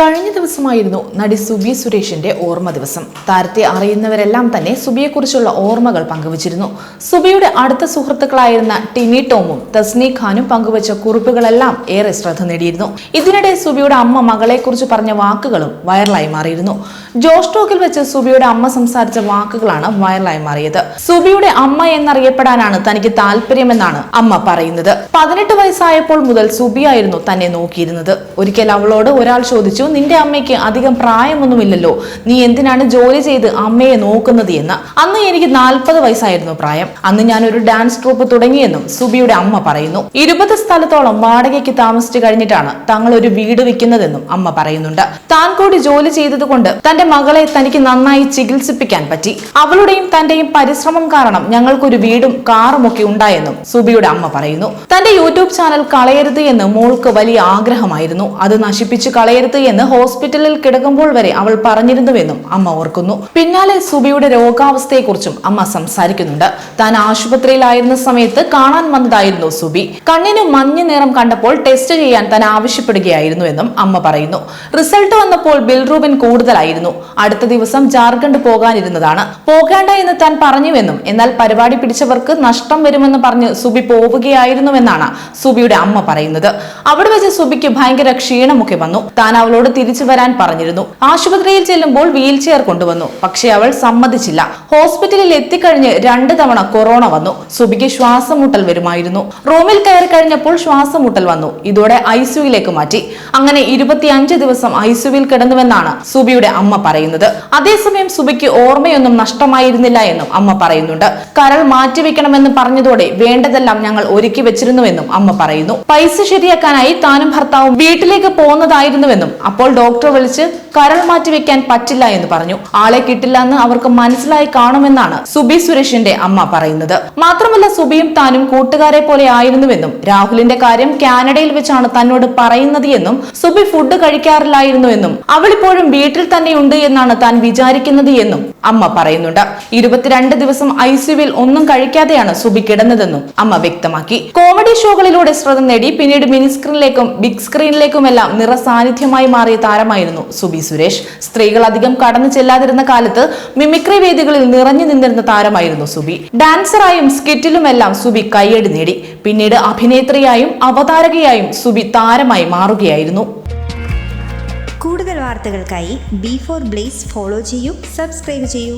കഴിഞ്ഞ ദിവസമായിരുന്നു നടി സുബി സുരേഷിന്റെ ഓർമ്മ ദിവസം. താരത്തെ അറിയുന്നവരെല്ലാം തന്നെ സുബിയെക്കുറിച്ചുള്ള ഓർമ്മകൾ പങ്കുവച്ചിരുന്നു. സുബിയുടെ അടുത്ത സുഹൃത്തുക്കളായിരുന്ന ടിനി ടോമും തസ്നി ഖാനും പങ്കുവച്ച കുറിപ്പുകളെല്ലാം ഏറെ ശ്രദ്ധ നേടിയിരുന്നു. ഇതിനിടെ സുബിയുടെ അമ്മ മകളെക്കുറിച്ച് പറഞ്ഞ വാക്കുകളും വൈറലായി മാറിയിരുന്നു. ജോഷ് ടോക്കിൽ വെച്ച് സുബിയുടെ അമ്മ സംസാരിച്ച വാക്കുകളാണ് വൈറലായി മാറിയത്. സുബിയുടെ അമ്മ എന്നറിയപ്പെടാനാണ് തനിക്ക് താല്പര്യമെന്നാണ് അമ്മ പറയുന്നത്. പതിനെട്ട് വയസ്സായപ്പോൾ മുതൽ സുബിയായിരുന്നു തന്നെ നോക്കിയിരുന്നത്. ഒരിക്കൽ അവളോട് ഒരാൾ ചോദിച്ചു നിന്റെ അമ്മയ്ക്ക് അധികം പ്രായമൊന്നുമില്ലല്ലോ. നീ എന്തിനാണ് ജോലി ചെയ്ത് അമ്മയെ നോക്കുന്നത് എന്ന്? അന്ന് എനിക്ക് നാൽപ്പത് വയസ്സായിരുന്നു പ്രായം. അന്ന് ഞാൻ ഒരു ഡാൻസ് ട്രൂപ്പ് തുടങ്ങിയെന്നും സുബിയുടെ അമ്മ പറയുന്നു. ഇരുപത് സ്ഥലത്തോളം വാടകയ്ക്ക് താമസിച്ചു കഴിഞ്ഞിട്ടാണ് തങ്ങൾ ഒരു വീട് വെക്കുന്നതെന്നും അമ്മ പറയുന്നുണ്ട്. താൻ കൂടി ജോലി ചെയ്തതുകൊണ്ട് തന്റെ മകളെ തനിക്ക് നന്നായി ചികിത്സിപ്പിക്കാൻ പറ്റി. അവളുടെയും തന്റെയും പരിശ്രമം കാരണം ഞങ്ങൾക്കൊരു വീടും കാറും ഒക്കെ ഉണ്ടായെന്നും സുബിയുടെ അമ്മ പറയുന്നു. തന്റെ യൂട്യൂബ് ചാനൽ കളയരുത് എന്ന് മോൾക്ക് വലിയ ആഗ്രഹമായിരുന്നു. അത് നശിപ്പിച്ചു കളയരുത് എന്ന് ഹോസ്പിറ്റലിൽ കിടക്കുമ്പോൾ വരെ അവൾ പറഞ്ഞിരുന്നുവെന്നും അമ്മ ഓർക്കുന്നു. പിന്നാലെ സുബിയുടെ രോഗാവസ്ഥയെക്കുറിച്ചും അമ്മ സംസാരിക്കുന്നുണ്ട്. താൻ ആശുപത്രിയിലായിരുന്ന സമയത്ത് കാണാൻ വന്നതായിരുന്നു സുബി. കണ്ണിന് മഞ്ഞ നിറം കണ്ടപ്പോൾ ടെസ്റ്റ് ചെയ്യാൻ താൻ ആവശ്യപ്പെടുകയായിരുന്നു എന്നും അമ്മ പറയുന്നു. റിസൾട്ട് വന്നപ്പോൾ ബിൽറൂബിൻ കൂടുതലായിരുന്നു. അടുത്ത ദിവസം ജാർഖണ്ഡ് പോകാനിരുന്നതാണ്. പോകേണ്ട എന്ന് താൻ പറഞ്ഞുവെന്നും എന്നാൽ പരിപാടി പിടിച്ചവർക്ക് നഷ്ടം വരുമെന്ന് പറഞ്ഞ് സുബി പോവുകയായിരുന്നുവെന്നാണ് സുബിയുടെ അമ്മ പറയുന്നത്. അവിടെ വെച്ച് സുബിക്ക് ഭയങ്കര ക്ഷീണമൊക്കെ വന്നു. താൻ അവളോട് തിരിച്ചു വരാൻ പറഞ്ഞിരുന്നു. ആശുപത്രിയിൽ ചെല്ലുമ്പോൾ വീൽ ചെയർ കൊണ്ടുവന്നു. പക്ഷേ അവൾ സമ്മതിച്ചില്ല. ഹോസ്പിറ്റലിൽ എത്തിക്കഴിഞ്ഞ് രണ്ട് തവണ കൊറോണ വന്നു. സുബിക്ക് ശ്വാസമുട്ടൽ വരുമായിരുന്നു. റൂമിൽ കയറി കഴിഞ്ഞപ്പോൾ ശ്വാസമുട്ടൽ വന്നു. ഇതോടെ ഐസിയുയിലേക്ക് മാറ്റി. അങ്ങനെ ഇരുപത്തിയഞ്ച് ദിവസം ഐസിയുവിൽ കിടന്നുവെന്നാണ് സുബിയുടെ അമ്മ പറയുന്നത്. അതേസമയം സുബിക്ക് ഓർമ്മയൊന്നും നഷ്ടമായിരുന്നില്ല എന്നും അമ്മ പറയുന്നുണ്ട്. കരൾ മാറ്റിവെക്കണമെന്ന് പറഞ്ഞതോടെ വേണ്ടതെല്ലാം ഞങ്ങൾ ഒരുക്കി വെച്ചിരുന്നുവെന്നും അമ്മ പറയുന്നു. പൈസ ശരിയാക്കാനായി താനും ഭർത്താവും വീട്ടിലേക്ക് പോകുന്നതായിരുന്നുവെന്നും അപ്പോൾ ഡോക്ടർ വിളിച്ച് കരൾ മാറ്റിവെക്കാൻ പറ്റില്ല എന്ന് പറഞ്ഞു. ആളെ കിട്ടില്ല എന്ന് അവർക്ക് മനസ്സിലായി കാണുമെന്നാണ് സുബി സുരേഷിന്റെ അമ്മ പറയുന്നത്. മാത്രമല്ല സുബിയും താനും കൂട്ടുകാരെ പോലെ ആയിരുന്നുവെന്നും രാഹുലിന്റെ കാര്യം കാനഡയിൽ വെച്ചാണ് തന്നോട് പറയുന്നത് എന്നും സുബി ഫുഡ് കഴിക്കാറില്ലായിരുന്നു എന്നും അവളിപ്പോഴും വീട്ടിൽ തന്നെയുണ്ട് എന്നാണ് താൻ വിചാരിക്കുന്നത് എന്നും അമ്മ പറയുന്നുണ്ട്. ഇരുപത്തിരണ്ട് ദിവസം ഐസിയുവിൽ ഒന്നും കഴിക്കാതെയാണ് സുബി കിടന്നതെന്നും അമ്മ വ്യക്തമാക്കി. കോമഡി ഷോകളിലൂടെ ശ്രദ്ധ നേടി പിന്നീട് മിനി സ്ക്രീനിലേക്കും ബിഗ് സ്ക്രീനിലേക്കുമെല്ലാം നിറ സാന്നിധ്യമായി മാറിയ താരമായിരുന്നു സുബി സുരേഷ്. സ്ത്രീകൾ അധികം കടന്നു ചെല്ലാതിരുന്ന കാലത്ത് മിമിക്രി വേദികളിൽ നിറഞ്ഞു നിന്നിരുന്ന താരമായിരുന്നു സുബി. ഡാൻസറായും സ്കിറ്റിലുമെല്ലാം സുബി കൈയടി നേടി. പിന്നീട് അഭിനേത്രിയായും അവതാരകയായും സുബി താരമായി മാറുകയായിരുന്നു. കൂടുതൽ വാർത്തകൾക്കായി ബി ഫോർ ബ്ലേസ് ഫോളോ ചെയ്യൂ സബ്സ്ക്രൈബ് ചെയ്യൂ.